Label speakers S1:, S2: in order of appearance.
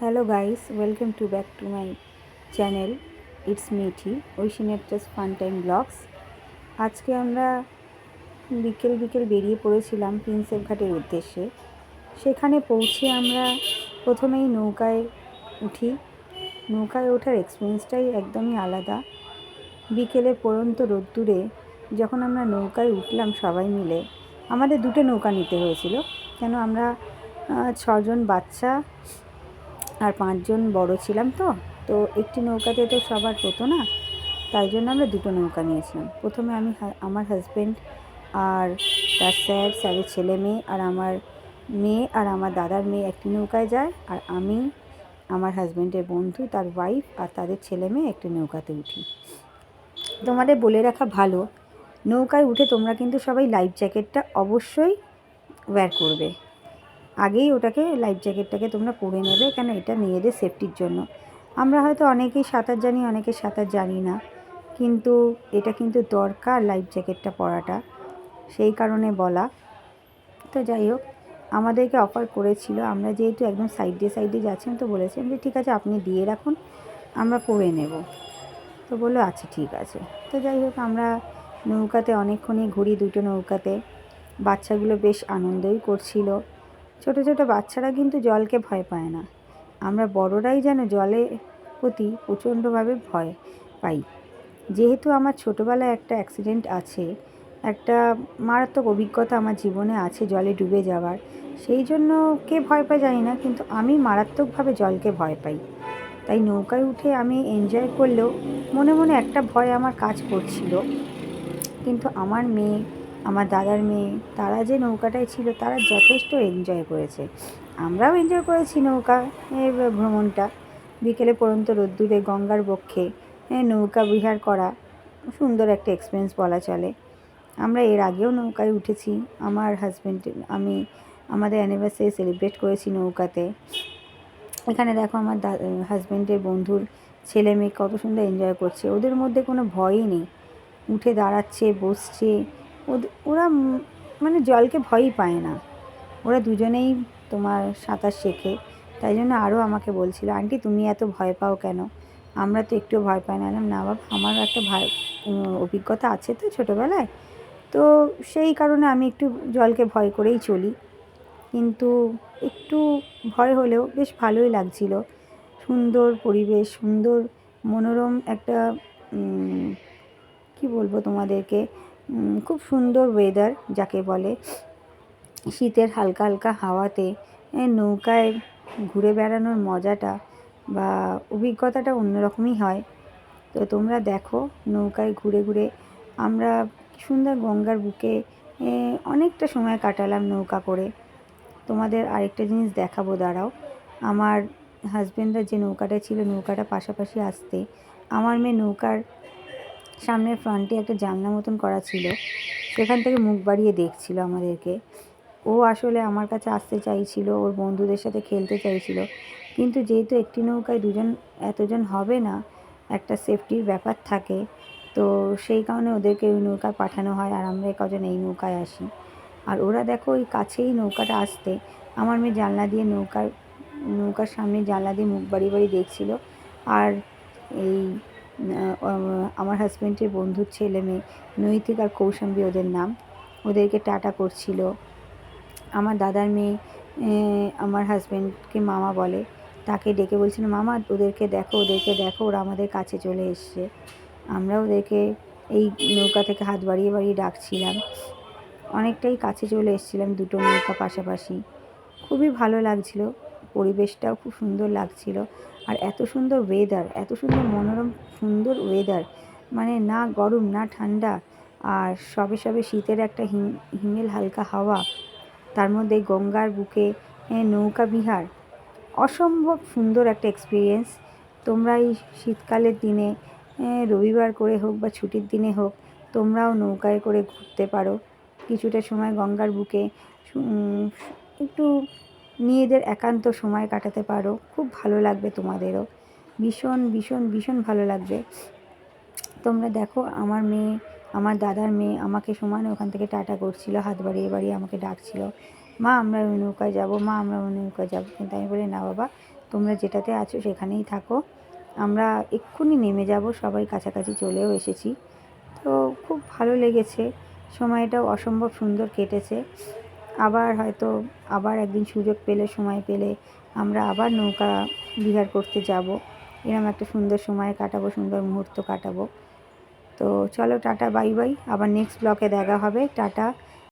S1: Hello guys welcome to back to my channel it's Mithi ঐশিনেট্রাস fun time blogs আজকে আমরা বিকেল বিকেল বেরিয়ে পড়েছিলাম প্রিন্সেপ ঘাটের উদ্দেশ্যে। সেখানে পৌঁছে আমরা প্রথমেই নৌকায় উঠি। নৌকায় ওঠার এক্সপিরিয়েন্সটাই একদমই আলাদা। বিকেলে পড়ন্ত রোদ্দুরে যখন আমরা নৌকায় উঠলাম সবাই মিলে, আমাদের দুটো নৌকা নিতে হয়েছিল। কেন আমরা ছজন বাচ্চা আর পাঁচজন বড় ছিলাম তো তো একটি নৌকাতে তো সবার হতো না, তাই জন্য আমরা দুটো নৌকা নিয়েছিলাম। প্রথমে আমি আমার হাজব্যান্ড আর তার স্যার, স্যারের ছেলে মেয়ে আর আমার মেয়ে আর আমার দাদার মেয়ে একটি নৌকায় যায় আর আমি, আমার হাজব্যান্ডের বন্ধু, তার ওয়াইফ আর তাদের ছেলে মেয়ে একটি নৌকাতে উঠি। তোমাদের বলে রাখা ভালো, নৌকায় উঠে তোমরা কিন্তু সবাই লাইফ জ্যাকেটটা অবশ্যই ওয়্যার করবে। আগেই ওটাকে লাইফ জ্যাকেটটাকে তোমরা পরে নেবে, কেন এটা মেয়েদের সেফটির জন্য। আমরা হয়তো অনেকেই সাঁতার জানি, অনেকে সাঁতার জানি না, কিন্তু এটা কিন্তু দরকার লাইফ জ্যাকেটটা পরাটা, সেই কারণে বলা। তো যাই হোক, আমাদেরকে অফার করেছিল, আমরা যেহেতু একদম সাইডে সাইডে যাচ্ছিলাম, তো বলেছিলাম যে, ঠিক আছে, আপনি দিয়ে রাখুন, আমরা পরে নেব। তো বলল আচ্ছা ঠিক আছে। তো যাই হোক, আমরা নৌকাতে অনেকক্ষণই ঘুরি দুটো নৌকাতে। বাচ্চাগুলো বেশ আনন্দই করছিল। ছোট ছোট বাচ্চারা কিন্তু জলকে ভয় পায় না। আমরা বড়রাই যেন জলের প্রতি প্রচণ্ডভাবে ভয় পাই। যেহেতু আমার ছোটোবেলায় একটা অ্যাক্সিডেন্ট আছে, একটা মারাত্মক অভিজ্ঞতা আমার জীবনে আছে জলে ডুবে যাওয়ার, সেই জন্য কে ভয় পায় জানি না, কিন্তু আমি মারাত্মকভাবে জলকে ভয় পাই। তাই নৌকায় উঠে আমি এনজয় করলেও মনে মনে একটা ভয় আমার কাজ করছিল। কিন্তু আমার মেয়ে আমার দাদার মেয়ে, তারা যে নৌকাটায় ছিল, তারা যথেষ্ট এনজয় করেছে। আমরাও এনজয় করেছি নৌকা ভ্রমণটা। বিকেলে পর্যন্ত রোদ্দুরে গঙ্গার বক্ষে নৌকা বিহার করা সুন্দর একটা এক্সপিরিয়েন্স বলা চলে। আমরা এর আগেও নৌকায় উঠেছি। আমার হাজব্যান্ড আমি, আমাদের অ্যানিভার্সারি সেলিব্রেট করেছি নৌকাতে। এখানে দেখো আমার হাজব্যান্ডের বন্ধুর ছেলে মেয়ে কত সুন্দর এনজয় করছে। ওদের মধ্যে কোনো ভয়ই নেই। উঠে দাঁড়াচ্ছে, বসছে ওরা মানে জলকে ভয়ই পায় না। ওরা দুজনেই তোমার সাঁতার শেখে। তাই জন্য আরও আমাকে বলছিল, আন্টি, তুমি এত ভয় পাও কেন? আমরা তো একটু ভয় পাই না। না বাবা আমার একটা ভয় অভিজ্ঞতা আছে তো ছোটোবেলায়। তো সেই কারণে আমি একটু জলকে ভয় করেই চলি। কিন্তু একটু ভয় হলেও বেশ ভালোই লাগছিল। সুন্দর পরিবেশ, সুন্দর মনোরম একটা কি বলব তোমাদেরকে? খুব সুন্দর ওয়েদার যাকে বলে। শীতের হালকা হালকা হাওয়াতে নৌকায় ঘুরে বেড়ানোর মজাটা বা অভিজ্ঞতাটা অন্যরকমই হয়। তো তোমরা দেখো, নৌকায় ঘুরে ঘুরে আমরা সুন্দর গঙ্গার বুকে অনেকটা সময় কাটালাম নৌকা করে। তোমাদের আরেকটা জিনিস দেখাবো, দাঁড়াও। আমার হাজব্যান্ডের যে নৌকাটা ছিল, নৌকাটা পাশাপাশি আসতে। আমার মেয়ে নৌকার সামনের ফ্রন্টে একটা জানলা মতন করা ছিল। সেখান থেকে মুখ বাড়িয়ে দেখছিল আমাদেরকে। ও আসলে আমার কাছে আসতে চাইছিল, ওর বন্ধুদের সাথে খেলতে চাইছিল। কিন্তু যেহেতু একটি নৌকায় দুজন, এতজন হবে না, একটা সেফটির ব্যাপার থাকে, তো সেই কারণে ওদেরকে ওই নৌকায় পাঠানো হয় আর আমরা কজন এই নৌকায় আসি। আর ওরা দেখো ওই কাছেই নৌকাটা আসতে, আমার মেয়ে জানলা দিয়ে নৌকার নৌকার সামনে জানলা দিয়ে মুখ বাড়ি বাড়ি দেখছিল। আর এই আমার হাজব্যান্ডের বন্ধুর ছেলে মেয়ে, নৈতিক আর কৌশাম্বী ওদের নাম। ওদেরকে টাটা করছিল। আমার দাদার মেয়ে আমার হাজব্যান্ডকে মামা বলে। তাকে ডেকে বলছিল, মামা, ওদেরকে দেখো ওদেরকে দেখো, ওরা আমাদের কাছে চলে এসছে। আমরা ওদেরকে এই নৌকা থেকে হাত বাড়িয়ে বাড়িয়ে ডাকছিলাম। অনেকটাই কাছে চলে এসেছিলাম দুটো নৌকা পাশাপাশি। খুবই ভালো লাগছিল। পরিবেশটাও খুব সুন্দর লাগছিল। আর এত সুন্দর ওয়েদার এত সুন্দর মনোরম, সুন্দর ওয়েদার মানে না গরম, না ঠান্ডা, আর সবে সবে শীতের একটা হিম, হিমেল হালকা হাওয়া। তার মধ্যে গঙ্গার বুকে নৌকা বিহার। অসম্ভব সুন্দর একটা এক্সপিরিয়েন্স তোমরা এই শীতকালের দিনে রবিবার করে হোক বা ছুটির দিনে হোক, তোমরাও নৌকায় করে ঘুরতে পারো। কিছুটা সময় গঙ্গার বুকে একটু নিজেদের একান্ত সময় কাটাতে পারো। খুব ভালো লাগবে তোমাদেরও। ভীষণ ভীষণ ভীষণ ভালো লাগবে। তোমরা দেখো, আমার মেয়ে, আমার দাদার মেয়ে আমাকে সমানে ওখান থেকে টাটা করছিল, হাত বাড়িয়ে বাড়িয়ে আমাকে ডাকছিল। মা, আমরা ওই নৌকায় যাব, মা, আমরা ওই নৌকায় যাব। কিন্তু আমি বলি, না বাবা, তোমরা যেটাতে আছো সেখানেই থাকো। আমরা এক্ষুনি নেমে যাব, সবাই কাছাকাছি চলেও এসেছি। তো খুব ভালো লেগেছে। সময়টাও অসম্ভব সুন্দর কেটেছে। আবার হয়তো আবার একদিন সুযোগ পেলে, সময় পেলে আমরা আবার নৌকা বিহার করতে যাব। এরম একটা সুন্দর সময় কাটাবো, সুন্দর মুহূর্ত কাটাবো। তো চলো টাটা, বাই বাই। আবার নেক্সট ব্লকে দেখা হবে। টাটা।